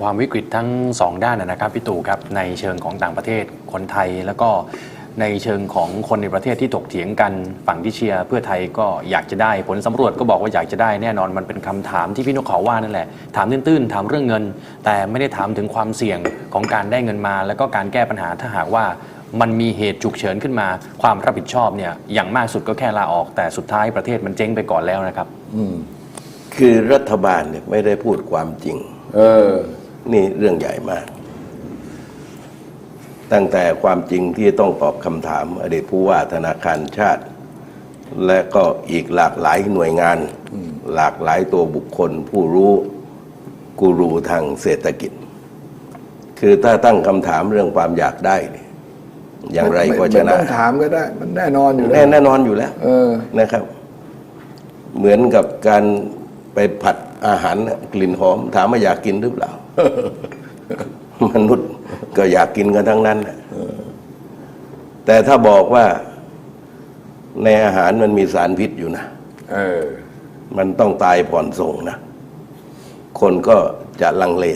ความวิกฤตทั้งสองด้านนะนะครับพี่ตู่ครับในเชิงของต่างประเทศคนไทยแล้วก็ในเชิงของคนในประเทศที่ถกเถียงกันฝั่งที่เชียร์เพื่อไทยก็อยากจะได้ผลสำรวจก็บอกว่าอยากจะได้แน่นอนมันเป็นคำถามที่พี่นกเขาว่านั่นแหละ ถามตื้นๆถามเรื่องเงิน แต่ไม่ได้ถามถึงความเสี่ยงของการได้เงินมา แล้วก็การแก้ปัญหาถ้าหากว่ามันมีเหตุฉุกเฉินขึ้นมา ความรับผิดชอบเนี่ยอย่างมากสุดก็แค่ลาออก แต่สุดท้ายประเทศมันเจ๊งไปก่อนแล้วนะครับคือรัฐบาลเนี่ยไม่ได้พูดความจริง เออ นี่เรื่องใหญ่มาก ตั้งแต่ความจริงที่ต้องตอบคำถาม อดีตผู้ว่าธนาคารชาติ และก็อีกหลากหลายหน่วยงาน หลากหลายตัวบุคคล ผู้รู้กูรูทางเศรษฐกิจ คือถ้าตั้งคำถามเรื่องความอยากได้เนี่ยอย่างไรก็ชไม่นะต้องถามก็ได้ มันแน่นอนอยู่แน่แล้วแน่นอนอยู่แล้วเออนะครับ เหมือนกับการไปผัด อาหารน่ะกลิ่นหอม ถามว่าอยากกินหรือเปล่า มนุษย์ก็อยากกินกันทั้งนั้นน่ะแต่ถ้าบอกว่าในอาหารมันมีสารพิษอยู่นะเออมันต้องตายผ่อนส่งนะ คนก็จะลังเล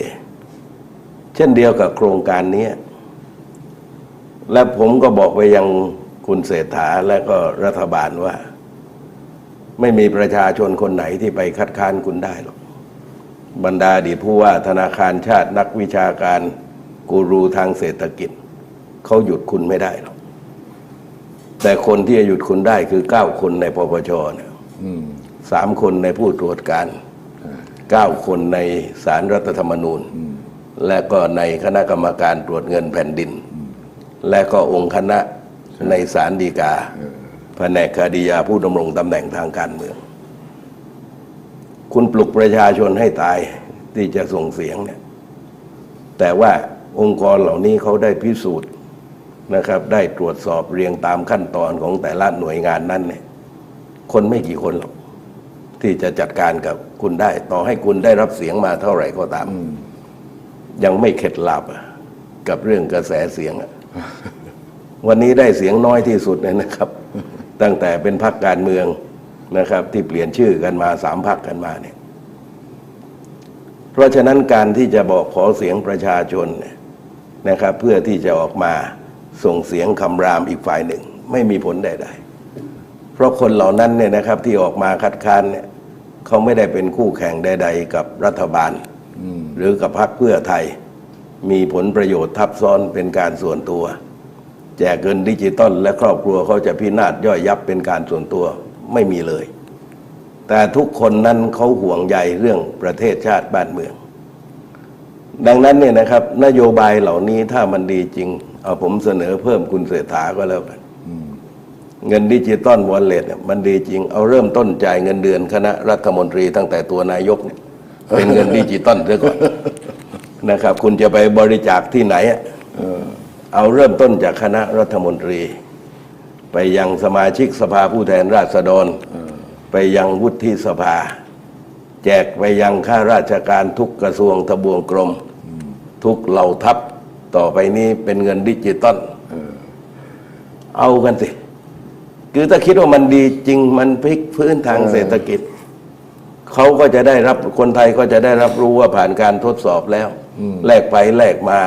เช่นเดียวกับโครงการนี้และผมก็บอกไปยังคุณเศรษฐาและก็รัฐบาลว่า ไม่มีประชาชนคนไหนที่ไปคัดค้านคุณได้หรอกบรรดาอดีตผู้ว่าธนาคารชาตินักวิชาการกูรูทางเศรษฐกิจเขาหยุดคุณไม่ได้หรอกแต่คนที่จะหยุดคุณได้คือเก้าคนในปปชเนี่ยอืมสามคนในผู้ตรวจการเก้าคนในสารรัฐธรรมนูญ และก็ในคณะกรรมการตรวจเงินแผ่นดิน และก็องค์คณะในสารดีกา แผนกคดียาผู้ดำรงตำแหน่งทางการเมือง คุณปลุกประชาชนให้ตายที่จะส่งเสียงเนี่ย แต่ว่าองค์กรเหล่านี้เขาได้พิสูจน์นะครับ ได้ตรวจสอบเรียงตามขั้นตอนของแต่ละหน่วยงานนั้นเนี่ย คนไม่กี่คนหรอกที่จะจัดการกับคุณได้ ต่อให้คุณได้รับเสียงมาเท่าไหร่ก็ตาม ยังไม่เข็ดหลาบอะกับเรื่องกระแสเสียงอะวันนี้ได้เสียงน้อยที่สุดเลยนะครับ ตั้งแต่เป็นพรรคการเมืองนะครับ ที่เปลี่ยนชื่อกันมาสามพรรคกันมาเนี่ยเพราะฉะนั้นการที่จะบอกขอเสียงประชาชนเนี่ยนะครับ เพื่อที่จะออกมาส่งเสียงคำรามอีกฝ่ายหนึ่ง ไม่มีผลใดๆ เพราะคนเหล่านั้นเนี่ยนะครับที่ออกมาคัดค้านเนี่ยเขาไม่ได้เป็นคู่แข่งใด ๆ กับรัฐบาล หรือกับพรรคเพื่อไทย มีผลประโยชน์ทับซ้อนเป็นการส่วนตัว แจกเงินดิจิตอลและครอบครัวเขาจะพินาศย่อยยับเป็นการส่วนตัวไม่มีเลย แต่ทุกคนนั้นเขาห่วงใยเรื่องประเทศชาติบ้านเมือง ดังนั้นเนี่ยนะครับ นโยบายเหล่านี้ถ้ามันดีจริง เอาผมเสนอเพิ่มคุณเศรษฐาก็แล้วกันเงินดิจิตอลวอลเล็ตเนี่ยมันดีจริง เอาเริ่มต้นจ่ายเงินเดือนคณะรัฐมนตรีตั้งแต่ตัวนายกเนี่ยเป็นเงินดิจิตอลเสียก่อนนะครับ คุณจะไปบริจาคที่ไหนอะ เอาเริ่มต้นจากคณะรัฐมนตรี ไปยังสมาชิกสภาผู้แทนราษฎร ไปยังวุฒิสภา แจกไปยังข้าราชการทุกกระทรวงทบวงกรม ทุกเหล่าทัพต่อไปนี้เป็นเงินดิจิตอลเอากันสิคือถ้าคิดว่ามันดีจริงมันพลิกพื้นทางเศรษฐกิจเขาก็จะได้รับคนไทยก็จะได้รับรู้ว่าผ่านการทดสอบแล้ว แลกไปแลกมา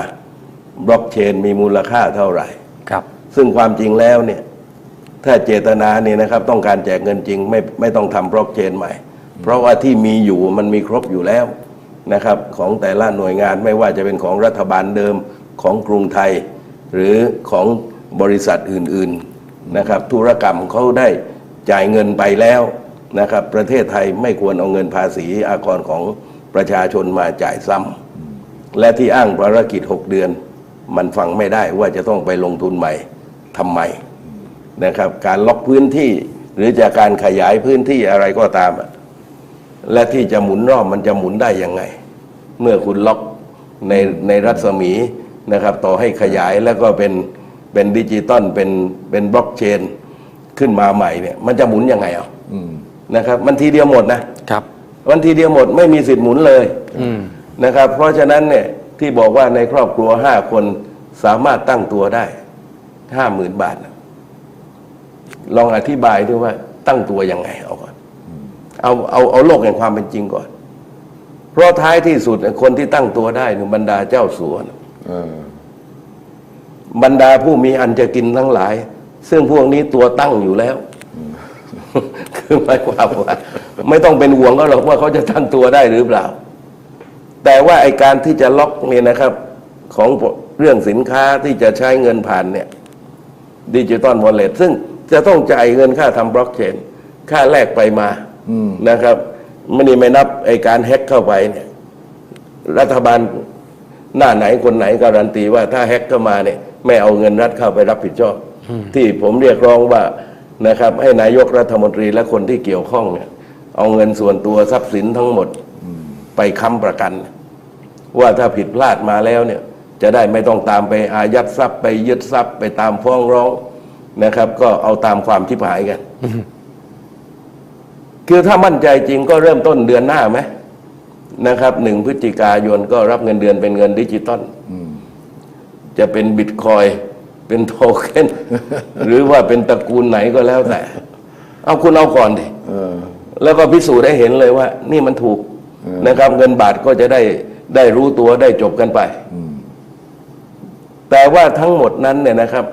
บล็อกเชนมีมูลค่าเท่าไหร่ ครับ ซึ่งความจริงแล้วเนี่ย ถ้าเจตนาเนี่ยนะครับ ต้องการแจกเงินจริงไม่ไม่ต้องทำบล็อกเชนใหม่ เพราะว่าที่มีอยู่มันมีครบอยู่แล้วนะครับ ของแต่ละหน่วยงานไม่ว่าจะเป็นของรัฐบาลเดิมของกรุงไทย หรือของบริษัทอื่น ๆนะครับ ธุรกรรมเขาได้จ่ายเงินไปแล้วนะครับ ประเทศไทยไม่ควรเอาเงินภาษีอากรของประชาชนมาจ่ายซ้ำและที่อ้างภารกิจ 6 เดือน มันฟังไม่ได้ว่าจะต้องไปลงทุนใหม่ทำไมนะครับ การล็อกพื้นที่หรือจากการขยายพื้นที่อะไรก็ตามอะและที่จะหมุนรอบมันจะหมุนได้ยังไง เมื่อคุณล็อกในในรัศมีนะครับ ต่อให้ขยายแล้วก็เป็นเป็นดิจิตอลเป็นเป็นบล็อกเชนขึ้นมาใหม่เนี่ย มันจะหมุนยังไงอะนะครับ มันทีเดียวหมดนะครับ มันทีเดียวหมดไม่มีสิทธิ์หมุนเลยอืมนะครับ เพราะฉะนั้นเนี่ย ที่บอกว่าในครอบครัวห้าคนสามารถตั้งตัวได้ห้าหมื่นบาทนะลองอธิบายด้วยว่าตั้งตัวยังไงเอาก่อนเอาเอาเอาโลกแห่งความเป็นจริงก่อน เพราะท้ายที่สุดคนที่ตั้งตัวได้เนี่ยบรรดาเจ้าสัวนะบรรดาผู้มีอันจะกินทั้งหลาย ซึ่งพวกนี้ตัวตั้งอยู่แล้วคือหมายความว่าไม่ต้องเป็นห่วงเขาหรอกว่าเขาจะตั้งตัวได้หรือเปล่า แต่ว่าไอการที่จะล็อกเนี่ยนะครับของเรื่องสินค้าที่จะใช้เงินผ่านเนี่ยดิจิตอลวอลเล็ตซึ่งจะต้องจ่ายเงินค่าทำบล็อกเชนค่าแลกไปมานะครับไม่นี่ไม่นับไอการแฮ็กเข้าไปเนี่ยรัฐบาลหน้าไหนคนไหนการันตีว่าถ้าแฮ็กเข้ามาเนี่ยไม่เอาเงินรัฐเข้าไปรับผิดชอบ ที่ผมเรียกร้องว่านะครับ ให้นายกรัฐมนตรีและคนที่เกี่ยวข้องเนี่ยเอาเงินส่วนตัวทรัพย์สินทั้งหมด ไปค้ำประกัน ว่าถ้าผิดพลาดมาแล้วเนี่ยจะได้ไม่ต้องตามไปอายัดทรัพย์ไปยึดทรัพย์ไปตามฟ้องร้องนะครับ ก็เอาตามความชิบหายกัน คือถ้ามั่นใจจริงก็เริ่มต้นเดือนหน้าไหมนะครับหนึ่งพฤศจิกายนก็รับเงินเดือนเป็นเงินดิจิตอลจะเป็นบิตคอยน์เป็นโทเค็นหรือว่าเป็นตระกูลไหนก็แล้วแต่ เอาคุณเอาก่อนดิเออแล้วก็พิสูจน์ให้เห็นเลยว่า นี่มันถูก นะครับ เงินบาทก็จะได้ได้รู้ตัวได้จบกันไป แต่ว่าทั้งหมดนั้นเนี่ยนะครับ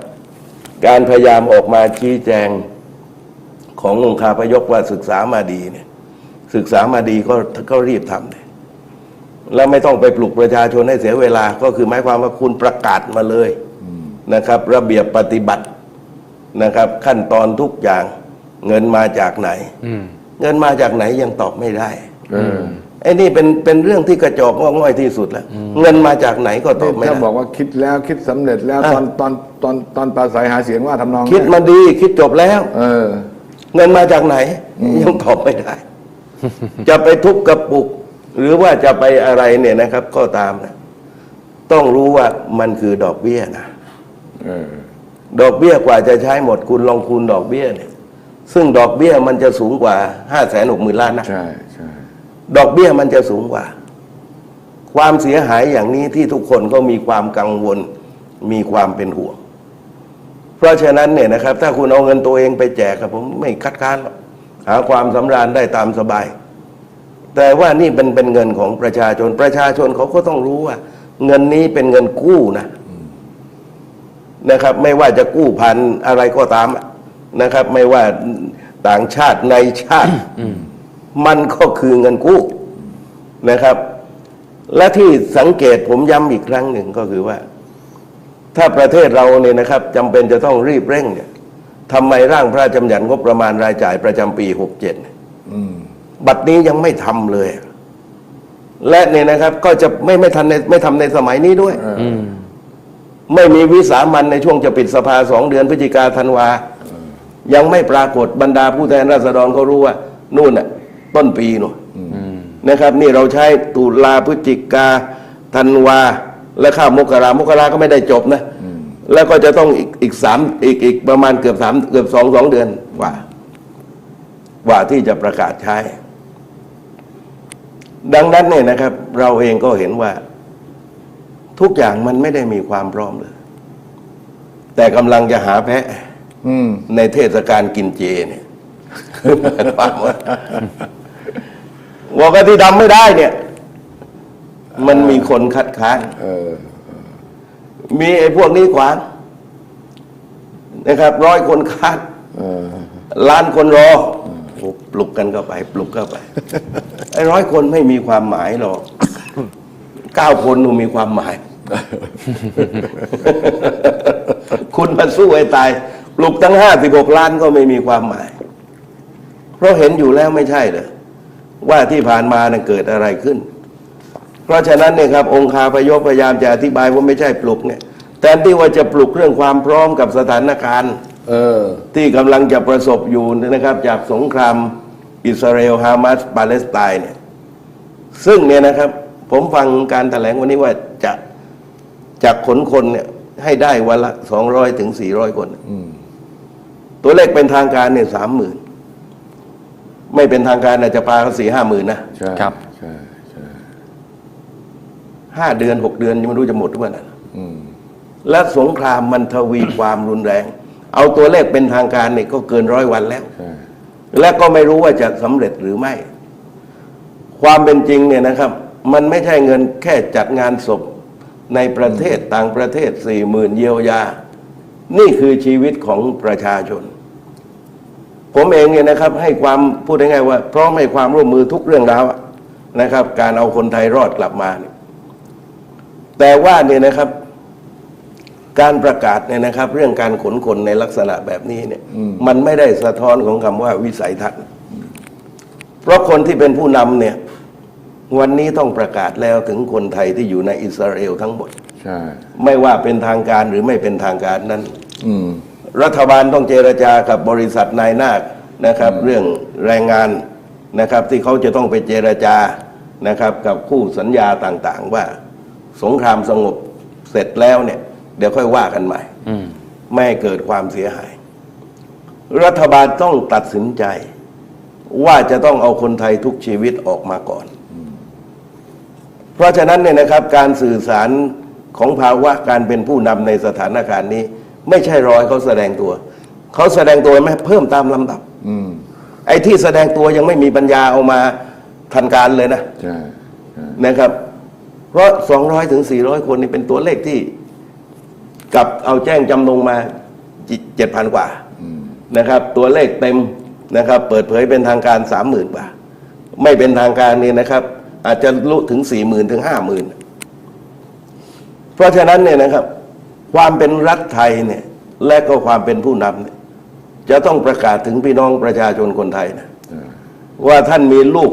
การพยายามออกมาชี้แจงขององค์คาพยพว่าศึกษามาดีเนี่ย ศึกษามาดีก็ก็รีบทำเลยแล้วไม่ต้องไปปลุกประชาชนให้เสียเวลา ก็คือหมายความว่าคุณประกาศมาเลยนะครับ ระเบียบปฏิบัตินะครับ ขั้นตอนทุกอย่าง เงินมาจากไหนอืมเงินมาจากไหนยังตอบไม่ได้เออ ไอ้นี่เป็นเป็นเรื่องที่กระจอกงอกง่อยที่สุดแล้ว เงินมาจากไหนก็ตอบไม่ถ้าได้บอกว่าคิดแล้วคิดสำเร็จแล้วอะตอนตอนตอนตอนปราศัยหาเสียงว่าทำนองคิดมาดีคิดจบแล้ว เออ เงินมาจากไหน ยังตอบไม่ได้ จะไปทุบกระปุก หรือว่าจะไปอะไรเนี่ยนะครับ ก็ตามนะต้องรู้ว่ามันคือดอกเบี้ยนะเออ ดอกเบี้ยกว่าจะใช้หมดคุณลองคูณดอกเบี้ยเนี่ย ซึ่งดอกเบี้ยมันจะสูงกว่าห้าแสนหกหมื่นล้านนะ ใช่ใช่ ดอกเบี้ยมันจะสูงกว่า ความเสียหายอย่างนี้ที่ทุกคนก็มีความกังวล มีความเป็นห่วง เพราะฉะนั้นเนี่ยนะครับ ถ้าคุณเอาเงินตัวเองไปแจกครับผมไม่คัดค้านหรอกหาความสำราญได้ตามสบาย แต่ว่านี่เป็นเป็นเงินของประชาชน ประชาชนเขาก็ต้องรู้ว่า เงินนี้เป็นเงินกู้นะนะครับ ไม่ว่าจะกู้พันอะไรก็ตามนะครับ ไม่ว่าต่างชาติในชาติ มันก็คือเงินกู้นะครับ และที่สังเกตผมย้ำอีกครั้งหนึ่งก็คือว่า ถ้าประเทศเราเนี่ยนะครับจำเป็นจะต้องรีบเร่งเนี่ยทำไมร่างพระราชบัญญัติงบประมาณรายจ่ายประจำปี67เนี่ยอืมบัตรนี้ยังไม่ทำเลย และเนี่ยนะครับ ก็จะไม่ไม่ทันในไม่ทำในสมัยนี้ด้วยอืมไม่มีวิสามันในช่วงจะปิดสภาสองเดือนพฤศจิกาธันวา ยังไม่ปรากฏบรรดาผู้แทนราษฎรเขารู้ว่า นู่นน่ะ ต้นปีนู่นนะครับ นี่เราใช้ตุลาพฤศจิกาธันวา และข้ามมกรามกราก็ไม่ได้จบนะ แล้วก็จะต้องอีกอีกสามอีกอีกประมาณเกือบสามเกือบสองสองเดือนกว่า กว่าที่จะประกาศใช้ ดังนั้นเนี่ยนะครับ เราเองก็เห็นว่า ทุกอย่างมันไม่ได้มีความพร้อมเลย แต่กำลังจะหาแพะอืมในเทศกาลกินเจเนี่ยหมายความว่า บอกว่าที่ทำไม่ได้เนี่ย มันมีคนคัดค้านเออ มีไอ้พวกนี้ขวางนะครับ ร้อยคนค้านเออ ล้านคนรอโอ้ปลุกกันเข้าไป ปลุกเข้าไป ไอ้ร้อยคนไม่มีความหมายหรอกเก้าคนนูมีความหมาย คุณมาสู้ไอ้ตาย ปลุกทั้งห้าสิบหกล้านก็ไม่มีความหมาย เพราะเห็นอยู่แล้วไม่ใช่เหรอ ว่าที่ผ่านมาน่ะเกิดอะไรขึ้น เพราะฉะนั้นเนี่ยครับองค์คาพยพพยายามจะอธิบายว่าไม่ใช่ปลุกเนี่ยแทนที่ว่าจะปลุกเรื่องความพร้อมกับสถานการณ์เออที่กำลังจะประสบอยู่นะครับ จากสงครามอิสราเอลฮามาสปาเลสไตน์เนี่ยซึ่งเนี่ยนะครับ ผมฟังการแถลงวันนี้ว่าจะจากขนคนเนี่ยให้ได้วันละสองร้อยถึงสี่ร้อยคนอืมตัวเลขเป็นทางการเนี่ยสามหมื่น ไม่เป็นทางการอาจจะปาก็สี่ห้าหมื่นนะใช่ครับ ใช่ใช่ห้าเดือนหกเดือนยังไม่รู้จะหมดหรือเปล่านะอืมและสงครามมันทวีความรุนแรง เอาตัวเลขเป็นทางการเนี่ยก็เกินร้อยวันแล้ว ใช่และก็ไม่รู้ว่าจะสำเร็จหรือไม่ ความเป็นจริงเนี่ยนะครับ มันไม่ใช่เงินแค่จัดงานศพในประเทศต่างประเทศสี่หมื่นเยียวยา นี่คือชีวิตของประชาชน ผมเองเนี่ยนะครับให้ความพูดง่ายๆว่าพร้อมให้ความร่วมมือทุกเรื่องราวอะนะครับ การเอาคนไทยรอดกลับมาเนี่ยแต่ว่าเนี่ยนะครับ การประกาศเนี่ยนะครับ เรื่องการขนคนในลักษณะแบบนี้เนี่ย มันไม่ได้สะท้อนของคำว่าวิสัยทัศน์ เพราะคนที่เป็นผู้นำเนี่ย วันนี้ต้องประกาศแล้วถึงคนไทยที่อยู่ในอิสราเอลทั้งหมด ใช่ ไม่ว่าเป็นทางการหรือไม่เป็นทางการนั้น อืม รัฐบาลต้องเจรจากับบริษัทนายหน้านะครับ เรื่องแรงงานนะครับ ที่เขาจะต้องไปเจรจานะครับ กับคู่สัญญาต่างๆ ว่าสงครามสงบเสร็จแล้วเนี่ย เดี๋ยวค่อยว่ากันใหม่อืมไม่ให้เกิดความเสียหาย รัฐบาลต้องตัดสินใจ ว่าจะต้องเอาคนไทยทุกชีวิตออกมาก่อน เพราะฉะนั้นเนี่ยนะครับ การสื่อสารของภาวะการเป็นผู้นำในสถานการณ์นี้ ไม่ใช่รอยเขาแสดงตัว เขาแสดงตัวไหมเพิ่มตามลำดับ อืมไอ้ที่แสดงตัวยังไม่มีปัญญาเอามาทันการเลยนะใช่ใช่นะครับ เพราะ 200ถึง400 คนนี่เป็นตัวเลขที่กลับเอาแจ้งจำนงมา7,000กว่านะครับ ตัวเลขเต็มนะครับ เปิดเผยเป็นทางการ 30,000กว่า ไม่เป็นทางการนี่นะครับ อาจจะลุถึง 40,000ถึง50,000 เพราะฉะนั้นเนี่ยนะครับ ความเป็นรัฐไทยเนี่ยและก็ความเป็นผู้นำเนี่ยจะต้องประกาศถึงพี่น้องประชาชนคนไทยนะใช่ว่าท่านมีลูก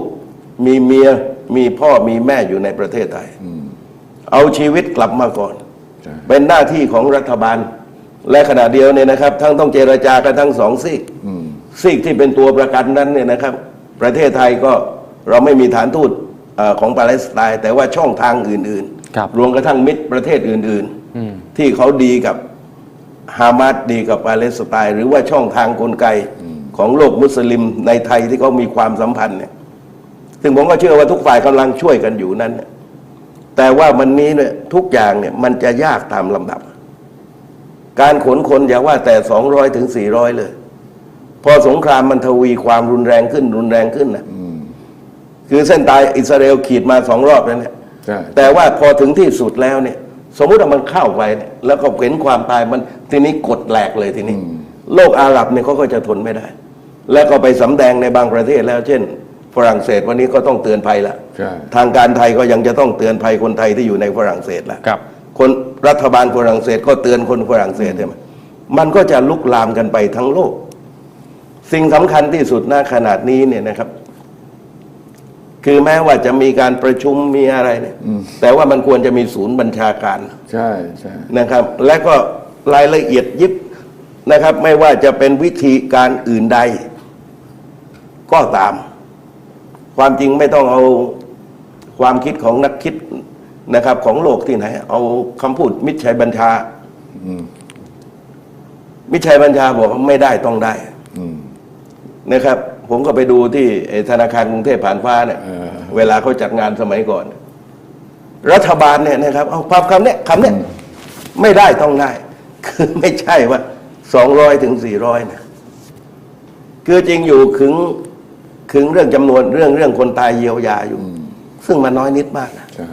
มีเมียมีพ่อมีแม่อยู่ในประเทศไทย เอาชีวิตกลับมาก่อนใช่เป็นหน้าที่ของรัฐบาล และขณะเดียวเนี่ยนะครับ ทั้งต้องเจรจากันทั้งสองซีกอืมซีกที่เป็นตัวประกันนั้นเนี่ยนะครับ ประเทศไทยก็เราไม่มีฐานทูตเอ่อของปาเลสไตน์แต่ว่าช่องทางอื่นครับรวมกระทั่งมิตรประเทศอื่นอืมๆ ที่เขาดีกับฮามาสดีกับปาเลสไตน์หรือว่าช่องทางกลไกของโลกมุสลิมในไทยที่เขามีความสัมพันธ์เนี่ย ซึ่งผมก็เชื่อว่าทุกฝ่ายกำลังช่วยกันอยู่นั้นเนี่ยแต่ว่าวันนี้เนี่ยทุกอย่างเนี่ยมันจะยากตามลำดับ การขนคนอย่าว่าแต่สองร้อยถึงสี่ร้อยเลย พอสงครามมันทวีความรุนแรงขึ้นรุนแรงขึ้นนะคือเส้นตายอิสราเอลขีดมาสองรอบแล้วเนี่ยใช่แต่ว่าพอถึงที่สุดแล้วเนี่ย สมมุติว่ามันเข้าไปเนี่ยแล้วก็เห็นความตายมันทีนี้กดแหลกเลยทีนี้ โลกอาหรับเนี่ยเขาก็จะทนไม่ได้ แล้วก็ไปสำแดงในบางประเทศแล้ว เช่น ฝรั่งเศสวันนี้ก็ต้องเตือนภัยละใช่ ทางการไทยก็ยังจะต้องเตือนภัยคนไทยที่อยู่ในฝรั่งเศสละครับ คนรัฐบาลฝรั่งเศสก็เตือนคนฝรั่งเศสใช่ไหมมันก็จะลุกลามกันไปทั้งโลก สิ่งสำคัญที่สุดณขนาดนี้เนี่ยนะครับ คือแม้ว่าจะมีการประชุมมีอะไรเนี่ยแต่ว่ามันควรจะมีศูนย์บัญชาการใช่ใช่นะครับ และก็รายละเอียดยิบนะครับ ไม่ว่าจะเป็นวิธีการอื่นใด ก็ตาม ความจริงไม่ต้องเอาความคิดของนักคิดนะครับ ของโลกที่ไหน เอาคำพูดมิตรชัยบัญชามิตรชัยบัญชาบอกว่าไม่ได้ต้องได้อืมนะครับ ผมก็ไปดูที่ไอ้ธนาคารกรุงเทพผ่านฟ้าเนี่ยเออเวลาเขาจัดงานสมัยก่อน รัฐบาลเนี่ยนะครับเอาความคำเนี้ยคำเนี้ยไม่ได้ต้องได้ คือไม่ใช่ว่าสองร้อยถึงสี่ร้อยนะคือจริงอยู่ขึงขึงเรื่องจำนวนเรื่องเรื่องคนตายเยียวยาอยู่ ซึ่งมันน้อยนิดมากนะใช่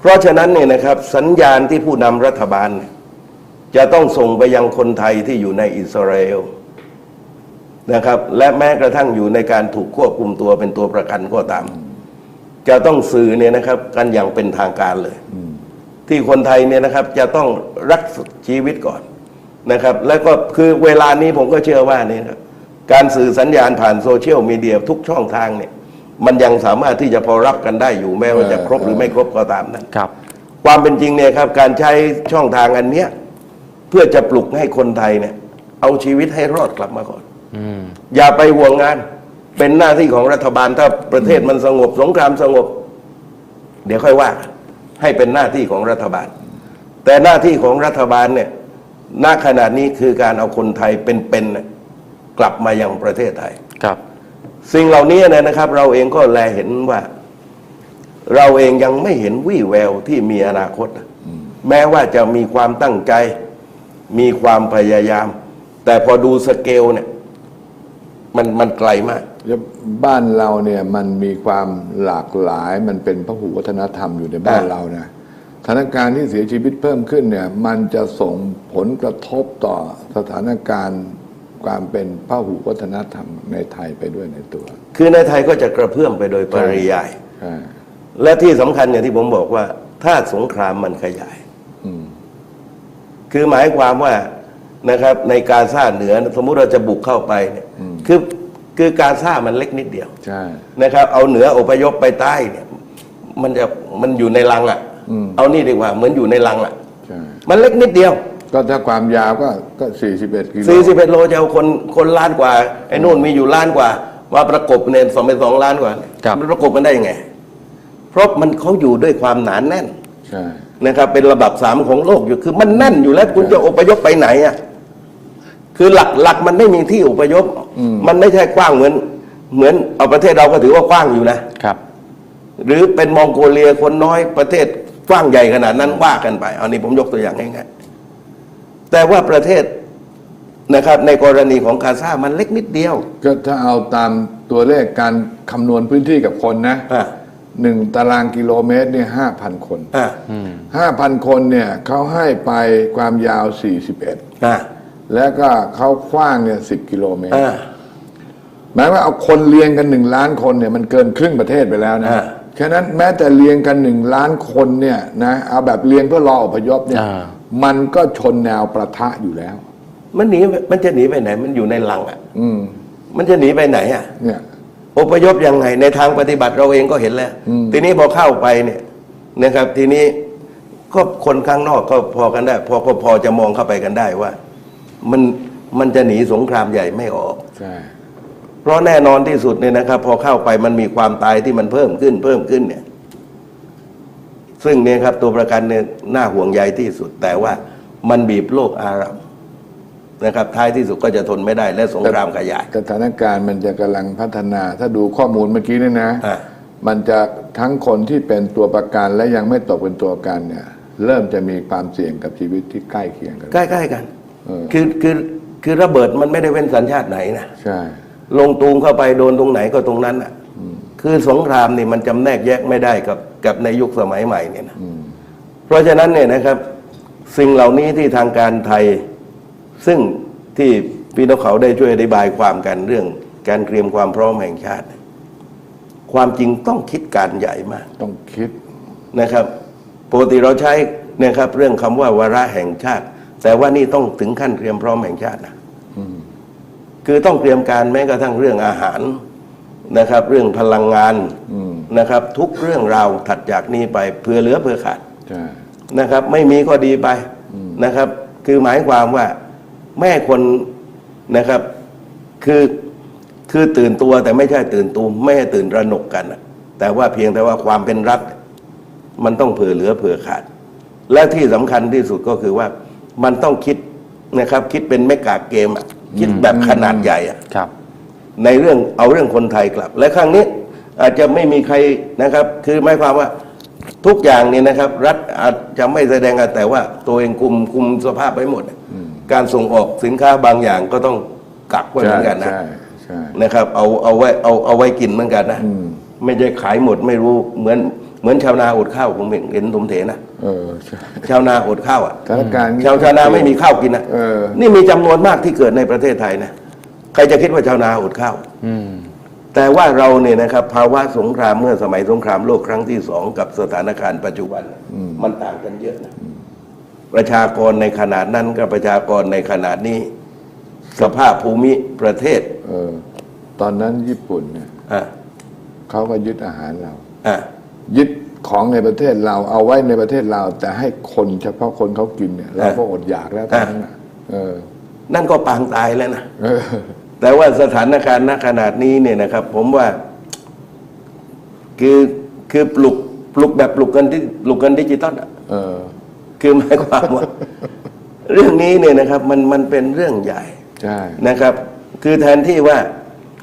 เพราะฉะนั้นเนี่ยนะครับ สัญญาณที่ผู้นำรัฐบาลเนี่ยจะต้องส่งไปยังคนไทยที่อยู่ในอิสราเอล นะครับ และแม้กระทั่งอยู่ในการถูกควบคุมตัวเป็นตัวประกันก็ตาม จะต้องสื่อเนี่ยนะครับ กันอย่างเป็นทางการเลย ที่คนไทยเนี่ยนะครับจะต้องรักชีวิตก่อนนะครับ แล้วก็คือเวลานี้ผมก็เชื่อว่านี่นะครับการสื่อสัญญาณผ่านโซเชียลมีเดียทุกช่องทางเนี่ย มันยังสามารถที่จะพอรับกันได้อยู่แม้ว่าจะครบหรือไม่ครบก็ตามนั้นครับ ความเป็นจริงเนี่ยครับ การใช้ช่องทางอันเนี้ยเพื่อจะปลุกให้คนไทยเนี่ย เอาชีวิตให้รอดกลับมาก่อน อืมอย่าไปห่วงงาน เป็นหน้าที่ของรัฐบาลถ้าประเทศมันสงบ สงครามสงบ เดี๋ยวค่อยว่ากันให้เป็นหน้าที่ของรัฐบาล แต่หน้าที่ของรัฐบาลเนี่ยณขณะนี้คือการเอาคนไทยเป็นๆน่ะกลับมายังประเทศไทยครับ สิ่งเหล่านี้เนยนะครับ เราเองก็แลเห็นว่า เราเองยังไม่เห็นวี่แววที่มีอนาคตนะแม้ว่าจะมีความตั้งใจ มีความพยายาม แต่พอดูสเกลเนี่ย มันมันไกลมาก แล้วบ้านเราเนี่ยมันมีความหลากหลาย มันเป็นพหุวัฒนธรรมอยู่ในบ้านอ่าเรานะสถานการณ์ที่เสียชีวิตเพิ่มขึ้นเนี่ย มันจะส่งผลกระทบต่อสถานการณ์ความเป็นพหุวัฒนธรรมในไทยไปด้วยในตัว คือในไทยก็จะกระเพื่อมไปโดยปริยายใช่และที่สำคัญอย่างที่ผมบอกว่า ถ้าสงครามมันขยายอืมคือหมายความว่านะครับในการซ่าเหนือสมมุติเราจะบุกเข้าไปเนี่ย คือคือการซ่ามันเล็กนิดเดียวใช่ นะครับ เอาเหนืออพยพไปใต้เนี่ยมันจะมันอยู่ในรังอะ อืม เอานี่ดีกว่าเหมือนอยู่ในรังอะ ใช่มันเล็กนิดเดียว ก็ถ้าความยาวก็ก็สี่สิบเอ็ดกิโล 41โลจะเอาคนคนล้านกว่าไอ้นู่นมีอยู่ล้านกว่ามาประกบเนี่ยสองเป็นสองล้านกว่าเนี่ยครับ มันประกบมันได้ยังไง เพราะมันเขาอยู่ด้วยความหนานแน่นใช่ นะครับ เป็นระดับสามของโลกอยู่คือมันแน่นอยู่แล้วคุณจะอพยพไปไหนอะ คือหลักหลักมันไม่มีที่อพยพมันไม่ใช่กว้างเหมือน เหมือนเอาประเทศเราก็ถือว่ากว้างอยู่นะครับ หรือเป็นมองโกเลียคนน้อยประเทศกว้างใหญ่ขนาดนั้นว่ากันไปเอานี่ผมยกตัวอย่างง่ายๆแต่ว่าประเทศนะครับ ในกรณีของกาซามันเล็กนิดเดียว ก็ถ้าเอาตามตัวเลขการคำนวณพื้นที่กับคนนะอ่าหนึ่งตารางกิโลเมตรเนี่ยห้าพันคนอ่าห้าพันคนเนี่ยเขาให้ไปความยาว41อ่า แล้วก็เขากว้างเนี่ยสิกิโลเมตรอ่า หมายว่าเอาคนเรียงกันหนึ่งล้านคนเนี่ยมันเกินครึ่งประเทศไปแล้วนะอ่าฉะนั้นแม้แต่เรียงกันหนึ่งล้านคนเนี่ยนะเอาแบบเรียงเพื่อรออพยพเนี่ย อ่า มันก็ชนแนวประทะอยู่แล้ว มันหนีมันจะหนีไปไหน มันอยู่ในลังอะอืม มันจะหนีไปไหนอะ เนี่ย อพยพยังไงในทางปฏิบัติเราเองก็เห็นแล้ว อืม ทีนี้พอเข้าไปเนี่ยนะครับ ทีนี้ก็คนข้างนอกก็พอกันได้ พอพอพอจะมองเข้าไปกันได้ว่า มันมันจะหนีสงครามใหญ่ไม่ออก ใช่ เพราะแน่นอนที่สุดเนี่ยนะครับ พอเข้าไปมันมีความตายที่มันเพิ่มขึ้นเพิ่มขึ้นเนี่ย ซึ่งเนี่ยครับ ตัวประกันเนี่ยน่าห่วงใยที่สุด แต่ว่ามันบีบโลกอาหรับนะครับ ท้ายที่สุดก็จะทนไม่ได้ และสงครามขยาย สถานการณ์มันจะกำลังพัฒนา ถ้าดูข้อมูลเมื่อกี้เนี่ยนะ อะ มันจะทั้งคนที่เป็นตัวประกันและยังไม่ตกเป็นตัวประกันเนี่ย เริ่มจะมีความเสี่ยงกับชีวิตที่ใกล้เคียงกัน ใกล้ๆกันเออ คือคือคือระเบิดมันไม่ได้เว้นสัญชาติไหนนะใช่ ลงตูมเข้าไปโดนตรงไหนก็ตรงนั้นอะคือสงครามนี่มันจำแนกแยกไม่ได้กับกับในยุคสมัยใหม่เนี่ยนะเพราะฉะนั้นเนี่ยนะครับ สิ่งเหล่านี้ที่ทางการไทย ซึ่งที่พี่นกเขาได้ช่วยอธิบายความกันเรื่องการเตรียมความพร้อมแห่งชาติ ความจริงต้องคิดการใหญ่มาก ต้องคิดนะครับปกติเราใช้นะครับ เรื่องคำว่าวาระแห่งชาติ แต่ว่านี่ต้องถึงขั้นเตรียมพร้อมแห่งชาตินะคือต้องเตรียมการแม้กระทั่งเรื่องอาหารนะครับ เรื่องพลังงานอืมนะครับ ทุกเรื่องราวถัดจากนี้ไปเพื่อเหลือเพื่อขาดใช่นะครับ ไม่มีก็ดีไปนะครับ คือหมายความว่าแม่คนนะครับ คือคือตื่นตัวแต่ไม่ใช่ตื่นตูมไม่ให้ตื่นระหนกกันน่ะแต่ว่าเพียงแต่ว่าความเป็นรัฐ มันต้องเผื่อเหลือเผื่อขาด และที่สำคัญที่สุดก็คือว่า มันต้องคิดนะครับ คิดเป็นไม่กากเกมอะคิดแบบขนาดใหญ่อะครับ ในเรื่องเอาเรื่องคนไทยกลับ และครั้งนี้อาจจะไม่มีใครนะครับ คือหมายความว่าทุกอย่างเนี่ยนะครับ รัฐอาจจะไม่แสดงอะแต่ว่าตัวเองคุมคุมสภาพไว้หมดอะการส่งออกสินค้าบางอย่างก็ต้องกักไว้เหมือนกันนะใช่ใช่นะครับ เอาเอาไว้เอาเอาไว้กินเหมือนกันนะอืมไม่ใช่ขายหมดไม่รู้เหมือน เหมือนชาวนาอดข้าวผมเห็นเห็นสมเถนะเออใช่ชาวนาอดข้าวอะสถานการณ์ชาวชาวนาไม่มีข้าวกินนะเออ นี่มีจำนวนมากที่เกิดในประเทศไทยนะใครจะคิดว่าชาวนาอดข้าว อืม แต่ว่าเราเนี่ยนะครับภาวะสงครามเมื่อสมัยสงครามโลกครั้งที่สองกับสถานการณ์ปัจจุบันมันต่างกันเยอะนะประชากรในขนาดนั้นกับประชากรในขนาดนี้ สภาพภูมิประเทศเออ ตอนนั้นญี่ปุ่นเนี่ยอะเขาก็ยึดอาหารเรา อะ ยึดของในประเทศเราเอาไว้ในประเทศเรา แต่ให้คนเฉพาะคนเขากินเนี่ยเราก็อดอยากแล้วตอนนั้นน่ะเออนั่นก็ปางตายแล้วนะ เออ แต่ว่าสถานการณ์ณขนาดนี้เนี่ยนะครับ ผมว่า คือคือปลุกปลุกแบบปลุกกันที่ปลุกกันดิจิตอลอะเออ คือหมายความว่า เรื่องนี้เนี่ยนะครับ มันมันเป็นเรื่องใหญ่ ใช่ นะครับ คือแทนที่ว่า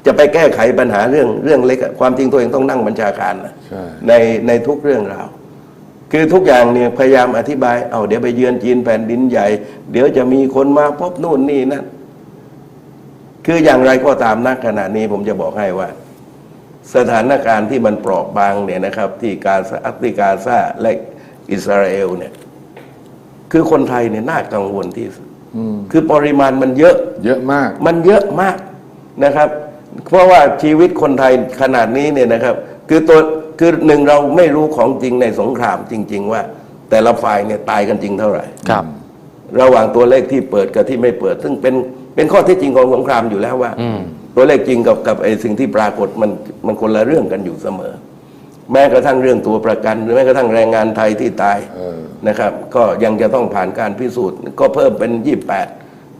จะไปแก้ไขปัญหาเรื่องเรื่องเล็กอะความจริงตัวเองต้องนั่งบัญชาการนะ ใช่ในในทุกเรื่องราวคือทุกอย่างเนี่ยพยายามอธิบาย เอาเดี๋ยวไปเยือนจีนแผ่นดินใหญ่ เดี๋ยวจะมีคนมาพบนู่นนี่นั่น คืออย่างไรก็ตามนักขณะนี้ผมจะบอกให้ว่า สถานการณ์ที่มันเปราะบางเนี่ยนะครับ ที่กาซาอัฟริกาซาและอิสราเอลเนี่ย คือคนไทยเนี่ยน่ากังวลที่สุดคือปริมาณมันเยอะ เยอะมาก มันเยอะมากนะครับ เพราะว่าชีวิตคนไทยขนาดนี้เนี่ยนะครับ คือตัว คือหนึ่งเราไม่รู้ของจริงในสงครามจริง ๆ ว่า แต่ละฝ่ายเนี่ยตายกันจริงเท่าไหร่ ครับ ระหว่างตัวเลขที่เปิดกับที่ไม่เปิด ซึ่งเป็นเป็นข้อเที่จริงของสงครามอยู่แล้วว่า อืม ตัวเลขจริงกับกับไอ้สิ่งที่ปรากฏมันมันคนละเรื่องกันอยู่เสมอ แม้กระทั่งเรื่องตัวประกัน หรือแม้กระทั่งแรงงานไทยที่ตายเออ นะครับ ก็ยังจะต้องผ่านการพิสูจน์ ก็เพิ่มเป็นยี่แปด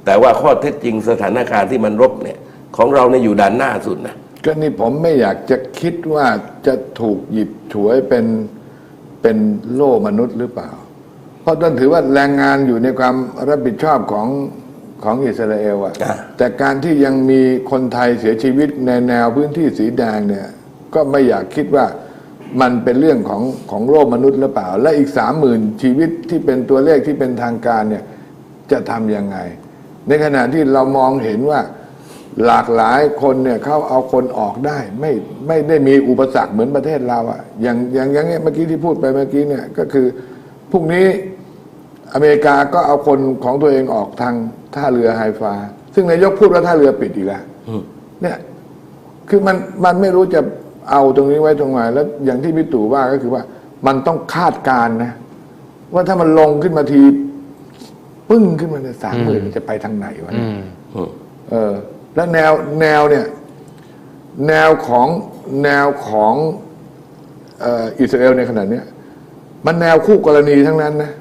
แต่ว่าข้อเท็จจริงสถานการณ์ที่มันรบเนี่ย ของเราเนี่ยอยู่ด้านหน้าสุดนะ ก็นี่ผมไม่อยากจะคิดว่าจะถูกหยิบฉวยเป็นเป็นโล่มนุษย์หรือเปล่า เพราะต้องถือว่าแรงงานอยู่ในความรับผิดชอบของของอิสราเอลอะอะแต่การที่ยังมีคนไทยเสียชีวิตในแนวพื้นที่สีแดงเนี่ย ก็ไม่อยากคิดว่ามันเป็นเรื่องของของโลกมนุษย์หรือเปล่า และอีกสามหมื่นชีวิตที่เป็นตัวเลขที่เป็นทางการเนี่ยจะทำยังไง ในขณะที่เรามองเห็นว่า หลากหลายคนเนี่ยเขาเอาคนออกได้ ไม่ไม่ได้มีอุปสรรคเหมือนประเทศเราอะอย่างอย่างอย่างเงี้ยเมื่อกี้ที่พูดไปเมื่อกี้เนี่ยก็คือพรุ่งนี้อเมริกาก็เอาคนของตัวเองออกทางท่าเรือไฮฟา ซึ่งนายกพูดว่าท่าเรือปิดอีกแล้วเนี่ยคือมันมันไม่รู้จะเอาตรงนี้ไว้ตรงไหนแล้วอย่างที่พี่ตู่ว่าก็คือว่ามันต้องคาดการณ์นะ ว่าถ้ามันลงขึ้นมาที ปึ้งขึ้นมาเนี่ยสามหมื่นจะไปทางไหนวะอืเนี่ยมเออ แล้วแนวแนวเนี่ยแนวของแนวของเอ่ออิสราเอลในขณะเนี้ยมันแนวคู่กรณีทั้งนั้นนะ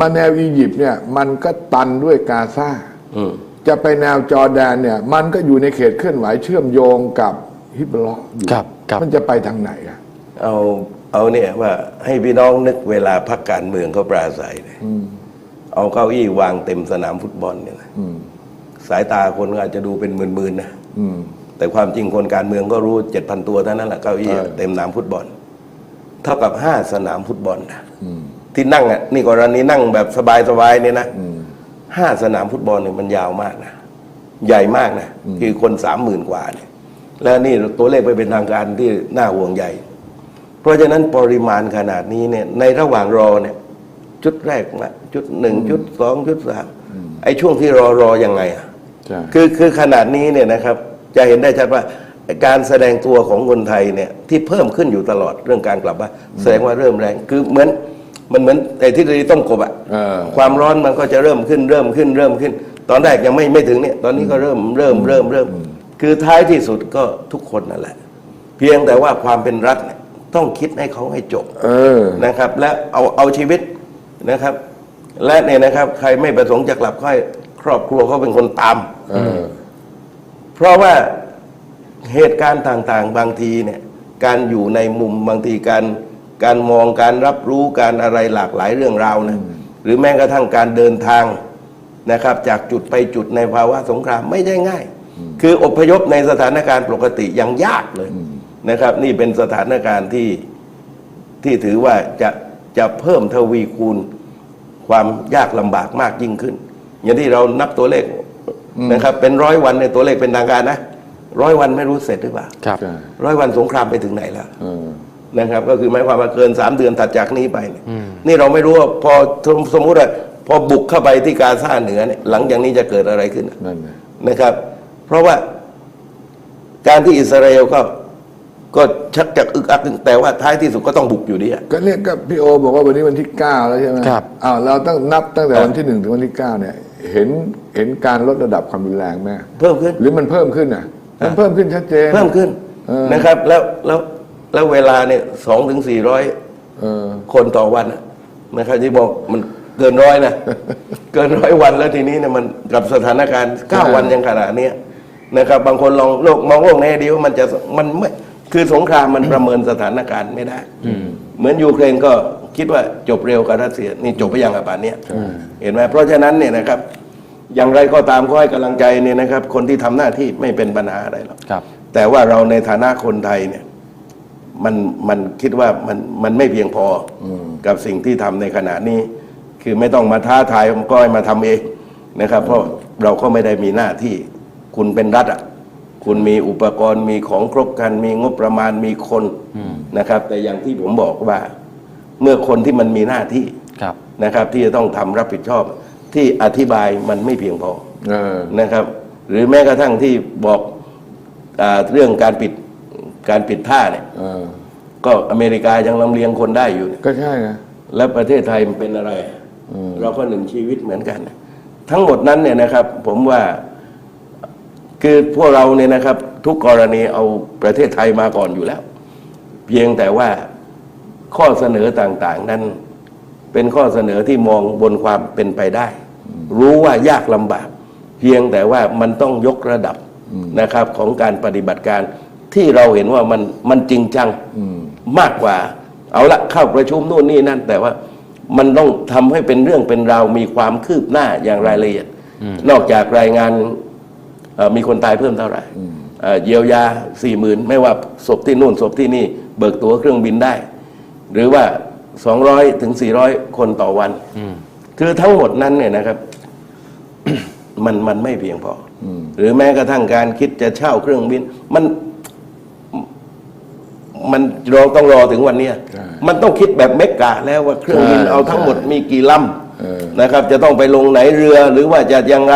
มาแนวอียิปต์เนี่ย มันก็ตันด้วยกาซาอืมจะไปแนวจอร์แดนเนี่ย มันก็อยู่ในเขตเคลื่อนไหวเชื่อมโยงกับฮิบรออยู่ครับครับมันจะไปทางไหนอะเอาเอาเนี่ยว่าให้พี่น้องนึกเวลาพักการเมืองเขาปราศัยเนี่ยเอาเก้าอี้วางเต็มสนามฟุตบอลเนี่ยนะอืม สายตาคนก็อาจจะดูเป็นหมื่นๆนะอืมแต่ความจริงคนการเมืองก็รู้เจ็ดพันตัวเท่านั้นแหละเก้าอี้เออเต็มสนามฟุตบอล เท่ากับห้าสนามฟุตบอลนะอืมที่นั่งอะนี่กรณีนั่งแบบสบายๆเนี่ยนะอืมห้าสนามฟุตบอลเนี่ยมันยาวมากนะใหญ่มากนะคือคนสามหมื่นกว่าเนี่ย แล้วนี่ตัวเลขไปเป็นทางการที่น่าห่วงใหญ่ เพราะฉะนั้นปริมาณขนาดนี้เนี่ย ในระหว่างรอเนี่ยจุดแรกนะจุดหนึ่งจุดสองจุดสามไอ้ช่วงที่รอรอยังไงอะใช่ คือคือขนาดนี้เนี่ยนะครับจะเห็นได้ชัดว่าการแสดงตัวของคนไทยเนี่ยที่เพิ่มขึ้นอยู่ตลอดเรื่องการกลับบ้านแสดงว่าเริ่มแรงคือเหมือนมันเหมือนไอ้ที่เราต้มกบอะเออความร้อนมันก็จะเริ่มขึ้นเริ่มขึ้นเริ่มขึ้น ตอนแรกยังไม่ไม่ถึงเนี่ยตอนนี้ก็เริ่มเริ่มเริ่มเริ่ม คือท้ายที่สุดก็ทุกคนนั่นแหละ เพียงแต่ว่าความเป็นรัฐเนี่ยต้องคิดให้เขาให้จบเออนะครับ และเอาเอาชีวิตนะครับ และเนี่ยนะครับ ใครไม่ประสงค์จะกลับค่อย ครอบครัวเขาเป็นคนตามเออเพราะว่าเหตุการณ์ต่าง ๆ บางทีเนี่ย การอยู่ในมุมบางทีการการมองการรับรู้การอะไรหลากหลายเรื่องราวนะหรือแม้กระทั่งการเดินทางนะครับ จากจุดไปจุดในภาวะสงครามไม่ได้ง่าย คืออพยพในสถานการณ์ปกติยังยากเลยนะครับ นี่เป็นสถานการณ์ที่ที่ถือว่าจะจะเพิ่มทวีคูณความยากลำบากมากยิ่งขึ้น อย่างที่เรานับตัวเลขนะครับ เป็นร้อยวันในยตัวเลขเป็นทางการนะร้อยวันไม่รู้เสร็จหรือเปล่าครับใช่ร้อยวันสงครามไปถึงไหนแล้วเออนะครับ ก็คือหมายความว่าเกินสามเดือนถัดจากนี้ไปเนี่ยนี่เราไม่รู้ว่าพอสมมุติว่าพอบุกเข้าไปที่กาซาเหนือเนี่ยหลังจากนี้จะเกิดอะไรขึ้นนั่นไงนะครับ เพราะว่าการที่อิสราเอลก็ก็ชักจะอึกอักแต่ว่าท้ายที่สุดก็ต้องบุกอยู่ดีอะก็เนี่ยก็พี่โอบอกว่าวันนี้วันที่เก้าแล้วใช่ไหมครับอ้าวเราต้องนับตั้งแต่ครับวันที่หนึ่งถึงวันที่เก้าเนี่ย เห็นเห็นการลดระดับความรุนแรงไหมเพิ่มขึ้น หรือมันเพิ่มขึ้นอะ มันเพิ่มขึ้นชัดเจน เพิ่มขึ้นเออนะครับ แล้วแล้วแล้วเวลาเนี่ยสองถึงสี่ร้อยเออคนต่อวันน่ะนะครับที่บอกมันเกินร้อยนะเกินร้อยวันแล้วทีนี้เนี่ยมันกับสถานการณ์เก้าใช่วันยังขนาดเนี้ยนะครับ บางคนลองโลกมองโลกในอดีตว่ามันจะมันไม่คือสงครามมันประเมินสถานการณ์ไม่ได้เหมือนยูเครนก็ คิดว่าจบเร็วกับรัสเซียนี่จบไปยังกับป่านเนี้ยเห็นไหมเพราะฉะนั้นเนี่ยนะครับ อย่างไรก็ตามก็ให้กำลังใจเนี่ยนะครับ คนที่ทำหน้าที่ไม่เป็นปัญหาอะไรหรอกครับแต่ว่าเราในฐานะคนไทยเนี่ยมันมันคิดว่ามันมันไม่เพียงพออกับสิ่งที่ทำในขณะนี้ คือไม่ต้องมาท้าทายก็ให้มาทำเองนะครับ เพราะเราก็ไม่ได้มีหน้าที่ คุณเป็นรัฐอะคุณมีอุปกรณ์มีของครบครันมีงบประมาณมีคนนะครับ แต่อย่างที่ผมบอกว่า เมื่อคนที่มันมีหน้าที่ครับ นะครับ ที่จะต้องทำรับผิดชอบ ที่อธิบายมันไม่เพียงพอเออนะครับ หรือแม้กระทั่งที่บอกอาเรื่องการปิดการปิดท่าเนี่ยเออก็อเมริกายังลำเลียงคนได้อยู่เนี่ยก็ใช่นะแล้วประเทศไทยมันเป็นอะไรเราก็หนึ่งชีวิตเหมือนกัน ทั้งหมดนั้นเนี่ยนะครับ ผมว่าคือพวกเราเนี่ยนะครับ ทุกกรณีเอาประเทศไทยมาก่อนอยู่แล้ว เพียงแต่ว่า ข้อเสนอต่างๆ นั้น เป็นข้อเสนอที่มองบนความเป็นไปได้ รู้ว่ายากลำบาก เพียงแต่ว่ามันต้องยกระดับนะครับของการปฏิบัติการที่เราเห็นว่ามันมันจริงจังมากกว่า เอาละเข้าประชุมนู่นนี่นั่น แต่ว่ามันต้องทำให้เป็นเรื่องเป็นราวมีความคืบหน้าอย่างรายละเอียด นอกจากรายงานเอ่อมีคนตายเพิ่มเท่าไหร่เอ่อเยียวยาสี่หมื่นไม่ว่าศพที่นู่นศพที่นี่ เบิกตั๋วเครื่องบินได้ หรือว่า 200 ถึง 400 คนต่อวัน คือทั้งหมดนั้นเนี่ยนะครับ มันมันไม่เพียงพออหรือแม้กระทั่งการคิดจะเช่าเครื่องบิน มัน มันเราต้องรอถึงวันเนี้ยใช่มันต้องคิดแบบเมกะแล้วว่าเครื่องบินใช่เอาทั้งหมดมีกี่ลเออำนะครับ จะต้องไปลงไหนเรือหรือว่าจะยังไง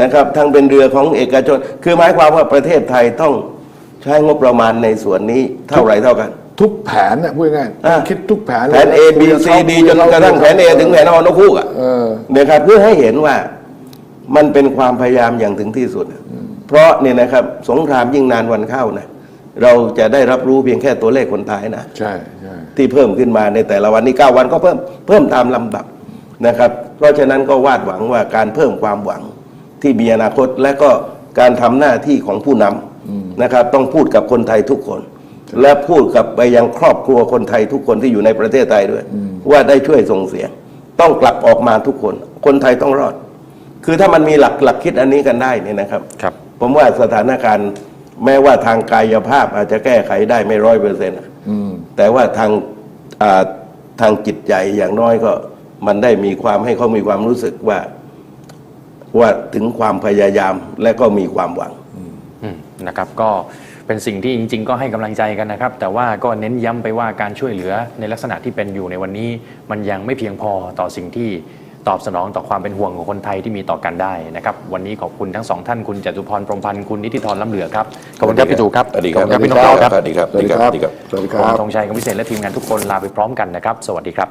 นะครับทั้งเป็นเรือของเอกชน คือหมายความว่าประเทศไทยต้องใช้งบประมาณในส่วนนี้เท่าไหร่เท่ากัน ทุกแผนนะพูดง่ายๆอะคิดทุกแผนแผน A B C D จนกระทั่งแผน A ถึงแผนอนกคู่อะเออ นะครับเพื่อให้เห็นว่ามันเป็นความพยายามอย่างถึงที่สุด เพราะเนี่ยนะครับสงครามยิ่งนานวันเข้านะเราจะได้รับรู้เพียงแค่ตัวเลขคนตายนะ ใช่ใช่ที่เพิ่มขึ้นมาในแต่ละวันนี้9วันก็เพิ่มเพิ่มตามลำดับนะครับ เพราะฉะนั้นก็วาดหวังว่าการเพิ่มความหวังที่มีอนาคตและก็การทำหน้าที่ของผู้นำนะครับ ต้องพูดกับคนไทยทุกคน และพูดกับไปยังครอบครัวคนไทยทุกคนที่อยู่ในประเทศไทยด้วย ว่าได้ช่วยส่งเสียง ต้องกลับออกมาทุกคน คนไทยต้องรอด คือถ้ามันมีหลักหลักคิดอันนี้กันได้เนี่ยนะครับครับ ผมว่าสถานการณ์แม้ว่าทางกายภาพอาจจะแก้ไขได้ไม่ร้อยเปอร์เซ็นต์อืมแต่ว่าทางอ่าทางจิตใจอย่างน้อยก็มันได้มีความให้เขามีความรู้สึกว่าว่าถึงความพยายามและก็มีความหวังอืมนะครับก็ เป็นสิ่งที่จริง ๆ ก็ให้กำลังใจกันนะครับ แต่ว่าก็เน้นย้ำไปว่าการช่วยเหลือในลักษณะที่เป็นอยู่ในวันนี้ มันยังไม่เพียงพอต่อสิ่งที่ตอบสนองต่อความเป็นห่วงของคนไทยที่มีต่อกันได้นะครับวันนี้ขอบคุณทั้งสองท่านคุณจตุพรพรหมพันธ์คุณนิติธรล้ำเหลือครับขอบคุณครับพี่ตู่ครับสวัสดีขคอรับบคุณครับพี่น้องๆครับสวัสดีครับสวัสดีครับสวัสดีคผมรับธงชัยกับพิเศษและทีมงานทุกคนลาไปพร้อมกันนะครับ สวัสดีครับ